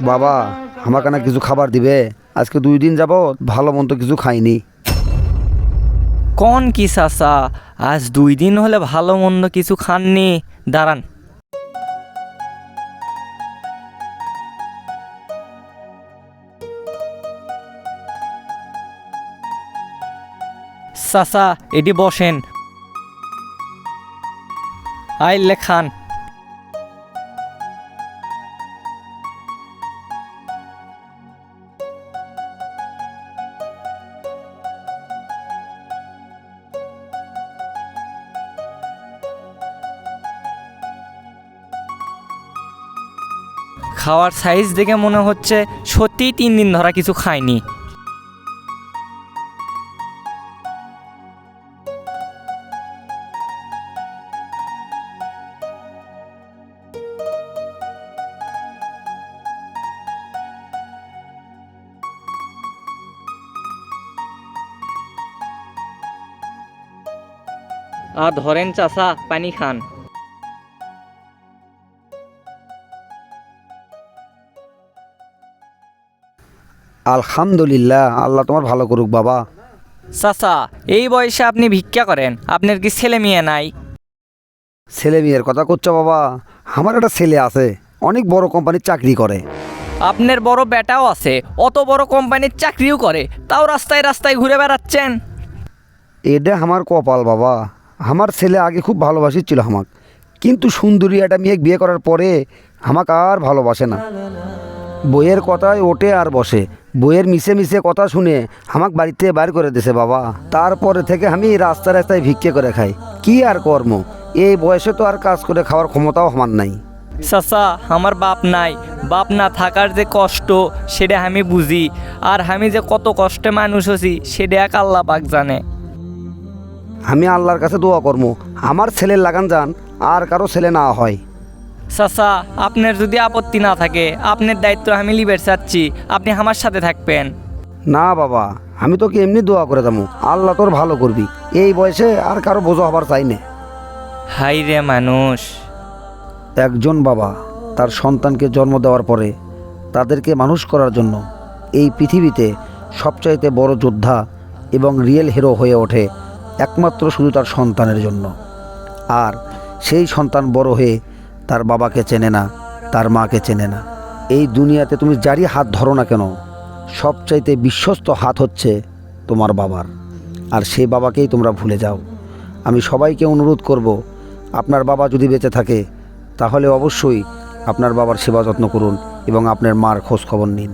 বাবা, আমাকে না কিছু খাবার দিবে? আজকে দুই দিন যাব ভালো মন্দ কিছু খাইনি। কোন কি চাচা? আজ দুই দিন হলে ভালো মন্দ কিছু খাননি। দাঁড়ান। চাচা, এটি বসেন। আইলে খান। খাওয়ার সাইজ দেখে মনে হচ্ছে সত্যিই তিন দিন ধরা কিছু খায়নি আর ধরেন চাষা পানি খান। আলহামদুলিল্লাহ আল্লাহ তোমার ভালো করুক বাবা। চাচা এই বয়সে আপনি ভিক্ষা করেন আপনার কি ছেলে মেয়ে নাই? ছেলে মেয়ের কথা করছ বাবা আমার একটা ছেলে আছে অনেক বড় কোম্পানির চাকরি করে। আপনার বড় বেটাও আছে অত বড় কোম্পানির চাকরিও করে তাও রাস্তায় রাস্তায় ঘুরে বেড়াচ্ছেন। এটা আমার কপাল বাবা আমার ছেলে আগে খুব ভালোবাসিছিল আমাক কিন্তু সুন্দরী একটা মেয়ে বিয়ে করার পরে আমাকে আর ভালোবাসে না। বইয়ের কথায় ওঠে আর বসে। বইয়ের মিশে মিশে কথা শুনে আমাকে বাড়িতে বার করে দিছে বাবা। তারপরে থেকে আমি রাস্তা রাস্তায় ভিক্ষে করে খাই। কি আর কর্ম? এই বয়সে তো আর কাজ করে খাওয়ার ক্ষমতাও আমার নাই। চাচা আমার বাপ নাই। বাপ না থাকার যে কষ্ট সেটা আমি বুঝি। আর আমি যে কত কষ্টে মানুষ হছি সেটা এক আল্লাহ পাক জানে। আমি আল্লাহর কাছে দোয়া কর্ম আমার ছেলের লাগান যান আর কারও ছেলে না হয়। চাচা আপনার যদি আপত্তি না থাকে আপনার দায়িত্ব আমি লিবের চাচ্ছি। আপনি আমার সাথে থাকবেন। না বাবা আমি তোকে এমনি দোয়া করে দামু আল্লাহ তোর ভালো করবি। এই বয়সে আর কারও বোঝা হবার চাই না। হাই রে মানুষ। একজন বাবা তার সন্তানকে জন্ম দেওয়ার পরে তাদেরকে মানুষ করার জন্য এই পৃথিবীতে সবচাইতে বড় যোদ্ধা এবং রিয়েল হিরো হয়ে ওঠে একমাত্র শুধু তার সন্তানের জন্য। আর সেই সন্তান বড় হয়ে তার বাবাকে চেনে না, তার মাকে চেনে না। এই দুনিয়াতে তুমি যারই হাত ধরো না কেন, সবচাইতে বিশ্বস্ত হাত হচ্ছে তোমার বাবার। আর সেই বাবাকেই তোমরা ভুলে যাও। আমি সবাইকে অনুরোধ করব, আপনার বাবা যদি বেঁচে থাকে, তাহলে অবশ্যই আপনার বাবার সেবা যত্ন করুন এবং আপনার মার খোঁজখবর নিন।